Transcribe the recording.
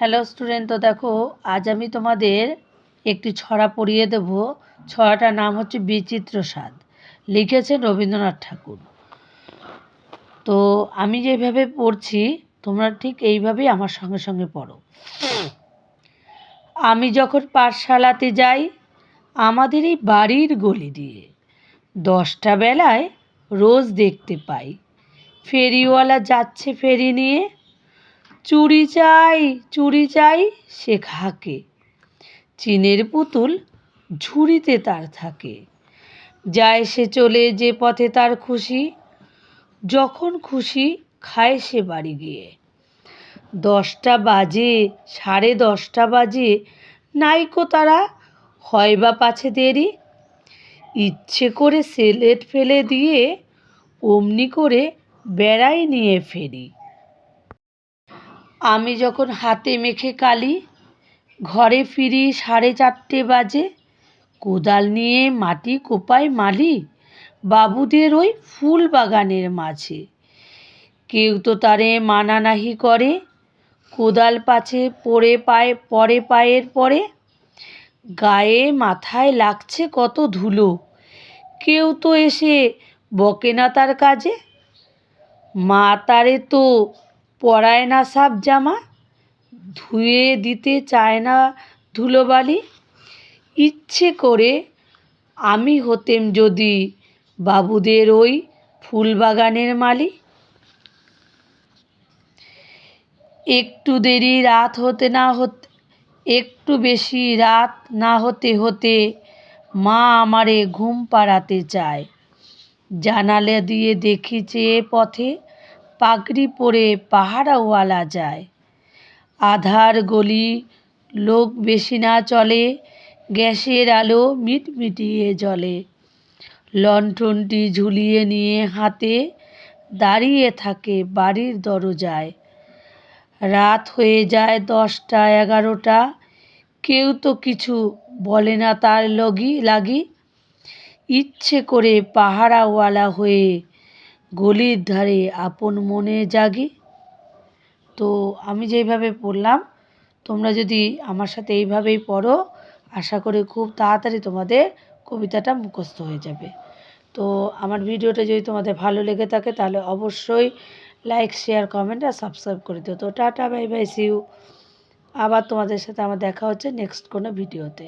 Hello student তো দেখো, আজ আমি তোমাদের একটি ছড়া পড়িয়ে দেব। ছড়াটার নাম হচ্ছে বিচিত্র স্বাদ। লিখেছেন রবীন্দ্রনাথ ঠাকুর। তো আমি যেভাবে পড়ছি, তোমরা ঠিক এইভাবেই আমার সঙ্গে সঙ্গে পড়ো। আমি যখন পাঠশালাতে যাই, আমাদের এই বাড়ির গলি দিয়ে দশটা বেলায় রোজ দেখতে পাই। ফেরিওয়ালা যাচ্ছে ফেরি নিয়ে চুড়ি চাই, চুরি চাই সে খাকে চিনের পুতুল ঝুড়িতে তার থাকে। যায় সে চলে যে পথে তার খুশি, যখন খুশি খায় সে বাড়ি গিয়ে। দশটা বাজে, সাড়ে দশটা বাজে, নাইকো তারা হয় বা পাছে দেরি। ইচ্ছে করে সেলেট ফেলে দিয়ে, অমনি করে বেড়াই নিয়ে ফেরি। আমি যখন হাতে মেখে কালি, ঘরে ফিরি সাড়ে চারটে বাজে। কোদাল নিয়ে মাটি কোপায় মালি, বাবুদের ওই ফুল বাগানের মাঝে। কেউ তো তারে মানা নাহি করে, কোদাল পাছে পড়ে পায়ে পরে পায়ের পরে। গায়ে মাথায় লাগছে কত ধুলো, কেউ তো এসে বকে না তার কাজে। মা তারে তো পরায় না সাপ জামা? ধুয়ে দিতে চায় না ধুলোবালি? ইচ্ছে করে আমি হতেম যদি বাবুদের ওই ফুলবাগানের মালি একটু দেরি রাত হতে না হতে, একটু বেশি রাত না হতে হতে মা আমারে ঘুম পাড়াতে চায়। জানালে দিয়ে দেখি চেয়ে পথে পাগড়ি পরে পাহারাওয়ালা যায়। আধার গলি, লোক বেশি না চলে, গ্যাসের আলো মিটমিটিয়ে জ্বলে। লণ্ঠনটি ঝুলিয়ে নিয়ে হাতে দাঁড়িয়ে থাকে বাড়ির দরজায়। রাত হয়ে যায় দশটা, এগারোটা। কেউ তো কিছু বলে না তার লগি লাগি ইচ্ছে করে পাহারাওয়ালা হয়ে গলির ধারে আপন মনে জাগি। তো আমি যেইভাবে পড়লাম, তোমরা যদি আমার সাথে এইভাবেই পড়ো, আশা করি খুব তাড়াতাড়ি তোমাদের কবিতাটা মুখস্থ হয়ে যাবে। তো আমার ভিডিওটা যদি তোমাদের ভালো লেগে থাকে, তাহলে অবশ্যই লাইক শেয়ার কমেন্ট আর সাবস্ক্রাইব করে দিও। তো টাটা বাই বাই সিউ আবার তোমাদের সাথে আমার দেখা হচ্ছে নেক্সট কোনো ভিডিওতে।